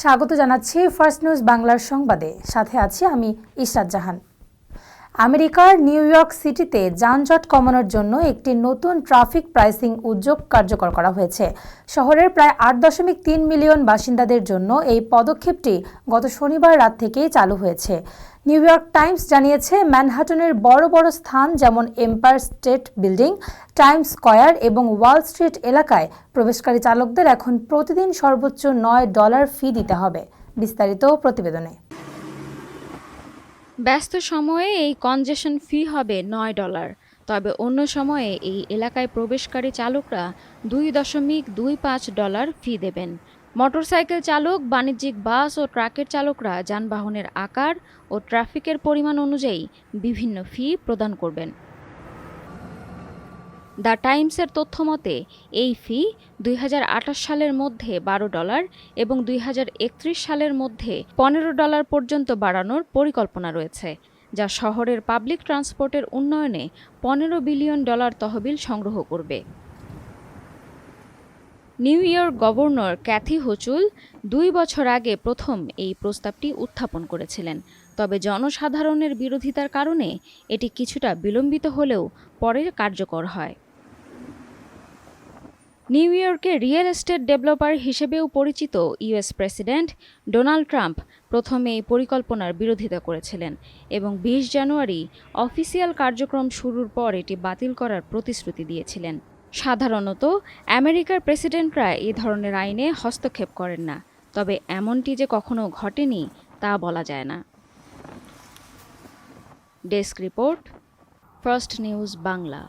স্বাগত জানাচ্ছি first news বাংলার সংবাদে। সাথে আছি আমি ইশরাত জাহান। আমেরিকার নিউ ইয়র্ক সিটিতে যানজট কমানোর জন্য একটি নতুন ট্রাফিক প্রাইসিং উদ্যোগ কার্যকর করা হয়েছে। শহরের প্রায় আট দশমিক তিন মিলিয়ন বাসিন্দাদের জন্য এই পদক্ষেপটি গত শনিবার রাত থেকেই চালু হয়েছে। নিউ ইয়র্ক টাইমস জানিয়েছে, ম্যানহাটনের বড় বড় স্থান যেমন Empire State Building, Times Square এবং ওয়াল স্ট্রিট এলাকায় প্রবেশকারী চালকদের এখন প্রতিদিন সর্বোচ্চ নয় ডলার ফি দিতে হবে। বিস্তারিত প্রতিবেদনে। ব্যস্ত সময়ে এই কনজেশন ফি হবে নয় ডলার। তবে অন্য সময়ে এই এলাকায় প্রবেশকারী চালকরা দুই দশমিক দুই পাঁচ ডলার ফি দেবেন। মোটরসাইকেল চালক, বাণিজ্যিক বাস ও ট্রাকের চালকরা যানবাহনের আকার ও ট্রাফিকের পরিমাণ অনুযায়ী বিভিন্ন ফি প্রদান করবেন। দ্য টাইমসের তথ্য মতে, এই ফি দুই হাজার আঠাশ সালের মধ্যে বারো ডলার এবং দুই হাজার একত্রিশ সালের মধ্যে পনেরো ডলার পর্যন্ত বাড়ানোর পরিকল্পনা রয়েছে, যা শহরের পাবলিক ট্রান্সপোর্টের উন্নয়নে পনেরো বিলিয়ন ডলার তহবিল সংগ্রহ করবে। New York governor Kathy Hochul দুই বছর আগে প্রথম এই প্রস্তাবটি উত্থাপন করেছিলেন, তবে জনসাধারণের বিরোধিতার কারণে এটি কিছুটা বিলম্বিত হলেও পরে কার্যকর হয়। নিউ ইয়র্কে রিয়েল এস্টেট ডেভেলপার হিসেবেও পরিচিত ইউএস প্রেসিডেন্ট ডোনাল্ড ট্রাম্প প্রথমে এই পরিকল্পনার বিরোধিতা করেছিলেন এবং বিশ জানুয়ারি অফিসিয়াল কার্যক্রম শুরুর পর এটি বাতিল করার প্রতিশ্রুতি দিয়েছিলেন। সাধারণত আমেরিকার প্রেসিডেন্টরা এ ধরনের আইনে হস্তক্ষেপ করেন না, তবে এমনটি যে কখনো ঘটেনি তা বলা যায় না। Desk report, first news Bangla.